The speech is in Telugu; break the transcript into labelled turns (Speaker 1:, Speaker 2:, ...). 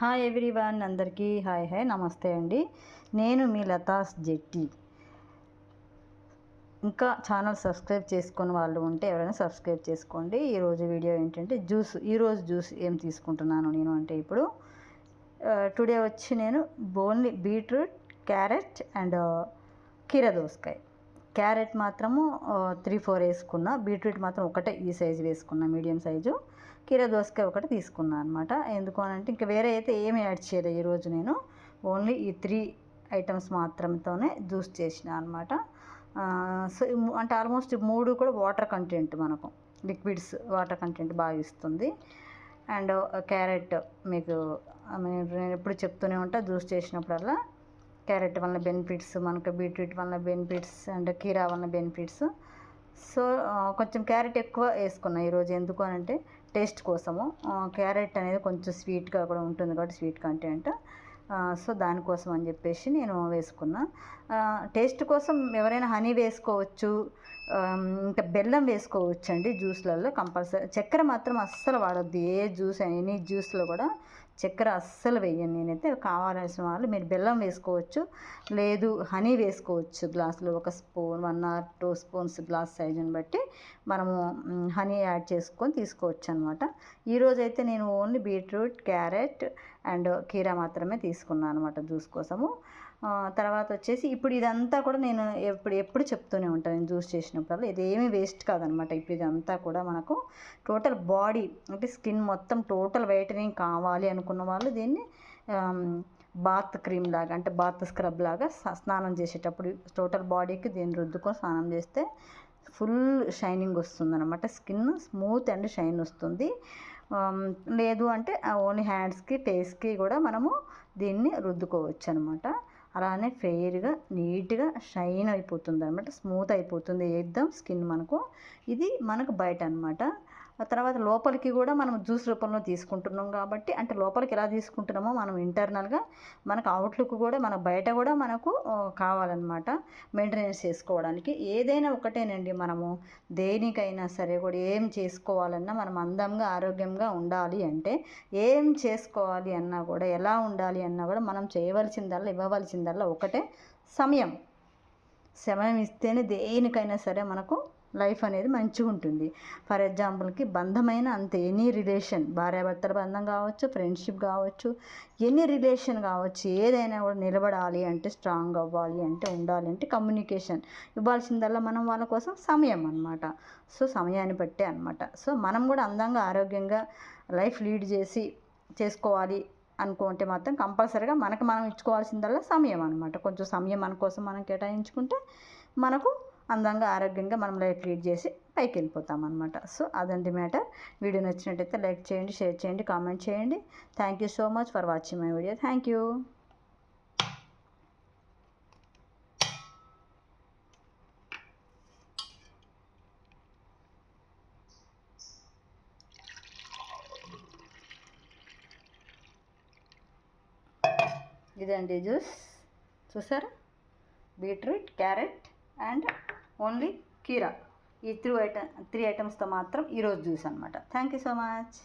Speaker 1: హాయ్ ఎవ్రీవన్ అందరికీ హాయ్ హాయ్ నమస్తే అండి. నేను మీ లతాస్ జెట్టి. ఇంకా ఛానల్ సబ్స్క్రైబ్ చేసుకుని వాళ్ళు ఉంటే ఎవరైనా సబ్స్క్రైబ్ చేసుకోండి. ఈరోజు వీడియో ఏంటంటే జ్యూస్ ఈరోజు జ్యూస్ ఏం తీసుకుంటున్నాను నేను అంటే ఇప్పుడు టుడే వచ్చి నేను ఓన్లీ బీట్రూట్ క్యారెట్ అండ్ కీర దోసకాయ. క్యారెట్ మాత్రము త్రీ ఫోర్ వేసుకున్నా బీట్రూట్ మాత్రం ఒకటే ఈ సైజు వేసుకున్నా మీడియం సైజు. కీర దోసకాయ ఒకటి తీసుకున్నా అనమాట ఎందుకు అని అంటే ఇంకా వేరే అయితే ఏమి యాడ్ చేయలేదు ఈరోజు నేను. ఓన్లీ ఈ త్రీ ఐటమ్స్ మాత్రంతోనే జ్యూస్ చేసిన అనమాట సో అంటే ఆల్మోస్ట్ మూడు కూడా వాటర్ కంటెంట్ మనకు. లిక్విడ్స్ వాటర్ కంటెంట్ బాగా ఇస్తుంది. అండ్ క్యారెట్ మీకు నేను ఎప్పుడు చెప్తూనే ఉంటా జ్యూస్ చేసినప్పుడల్లా. క్యారెట్ వల్ల బెనిఫిట్స్ మనకు బీట్రూట్ వల్ల బెనిఫిట్స్ అండ్ కీరా వల్ల బెనిఫిట్స్. సో కొంచెం క్యారెట్ ఎక్కువ వేసుకున్నాను ఈరోజు ఎందుకు అని అంటే టేస్ట్ కోసము. క్యారెట్ అనేది కొంచెం స్వీట్గా కూడా ఉంటుంది కాబట్టి స్వీట్ కంటెంట్. సో దానికోసం అని చెప్పేసి నేను వేసుకున్నా. టేస్ట్ కోసం ఎవరైనా హనీ వేసుకోవచ్చు ఇంకా బెల్లం వేసుకోవచ్చు అండి జ్యూస్లలో కంపల్సరీ. చక్కెర మాత్రం అస్సలు వాడద్దు. ఏ జ్యూస్ ఎనీ జ్యూస్లో కూడా చక్కెర అస్సలు వేయను నేనైతే. కావాల్సిన వాళ్ళు మీరు బెల్లం వేసుకోవచ్చు లేదు హనీ వేసుకోవచ్చు గ్లాసులో. ఒక spoon one or two spoons glass సైజుని బట్టి మనము హనీ యాడ్ చేసుకొని తీసుకోవచ్చు అనమాట ఈరోజైతే నేను ఓన్లీ బీట్రూట్ క్యారెట్ అండ్ కీరా మాత్రమే తీసుకున్నాను అనమాట జ్యూస్ కోసము. తర్వాత వచ్చేసి ఇప్పుడు ఇదంతా కూడా నేను ఎప్పుడు ఎప్పుడు చెప్తూనే ఉంటాను. నేను జ్యూస్ చేసినప్పుడు ఇది ఏమీ వేస్ట్ కాదనమాట ఇప్పుడు ఇదంతా కూడా మనకు టోటల్ బాడీ అంటే స్కిన్ మొత్తం టోటల్ వైటనింగ్ కావాలి అనుకున్న వాళ్ళు దీన్ని బాత్ క్రీమ్ లాగా అంటే బాత్ స్క్రబ్ లాగా స్నానం చేసేటప్పుడు టోటల్ బాడీకి దీన్ని రుద్దుకొని స్నానం చేస్తే ఫుల్ షైనింగ్ వస్తుంది అనమాట స్కిన్ స్మూత్ అండ్ షైన్ వస్తుంది. లేదు అంటే ఓన్లీ హ్యాండ్స్కి ఫేస్కి కూడా మనము దీన్ని రుద్దుకోవచ్చు అనమాట అలానే ఫెయిర్గా నీట్గా షైన్ అయిపోతుంది అనమాట స్మూత్ అయిపోతుంది ఏద్దాం స్కిన్ మనకు. ఇది మనకు బయట అనమాట తర్వాత లోపలికి కూడా మనం జ్యూస్ రూపంలో తీసుకుంటున్నాం కాబట్టి అంటే లోపలికి ఎలా తీసుకుంటున్నామో మనం ఇంటర్నల్గా మనకు అవుట్లుక్ కూడా మన బయట కూడా మనకు కావాలన్నమాట. మెయింటెనెన్స్ చేసుకోవడానికి. ఏదైనా ఒకటేనండి మనము. దేనికైనా సరే కూడా ఏం చేసుకోవాలన్నా మనం అందంగా ఆరోగ్యంగా ఉండాలి అంటే ఏం చేసుకోవాలి అన్నా కూడా ఎలా ఉండాలి అన్నా కూడా మనం చేయవలసిందల్లా ఇవ్వవలసిందల్లా ఒకటే సమయం. సమయం ఇస్తేనే దేనికైనా సరే మనకు లైఫ్ అనేది మంచిగా ఉంటుంది. ఫర్ ఎగ్జాంపుల్కి బంధమైన అంత ఎనీ రిలేషన్ భార్యాభర్తల బంధం కావచ్చు ఫ్రెండ్షిప్ కావచ్చు ఎనీ రిలేషన్ కావచ్చు ఏదైనా కూడా నిలబడాలి అంటే స్ట్రాంగ్ అవ్వాలి అంటే ఉండాలి అంటే కమ్యూనికేషన్. ఇవ్వాల్సిందల్లా మనం వాళ్ళ కోసం సమయం అనమాట సో సమయాన్ని బట్టే అనమాట సో మనం కూడా అందంగా ఆరోగ్యంగా లైఫ్ లీడ్ చేసి చేసుకోవాలి అనుకుంటే మాత్రం కంపల్సరీగా మనకు మనం ఇచ్చుకోవాల్సిందల్లా సమయం అనమాట కొంచెం సమయం మన కోసం మనం కేటాయించుకుంటే మనకు అందంగా ఆరోగ్యంగా మనం లైట్ లీడ్ చేసి పైకి వెళ్ళిపోతాం అనమాట సో అదండి మ్యాటర్. వీడియో నచ్చినట్టయితే లైక్ చేయండి షేర్ చేయండి కామెంట్ చేయండి. Thank you so much for watching my video thank you ఇదండి జ్యూస్. చూసారా? బీట్రూట్ క్యారెట్ అండ్ ఓన్లీ కీరా. ఈ త్రీ ఐటమ్ త్రీ ఐటమ్స్తో మాత్రం ఈరోజు జ్యూస్ అనమాట థ్యాంక్ యూ సో మచ్.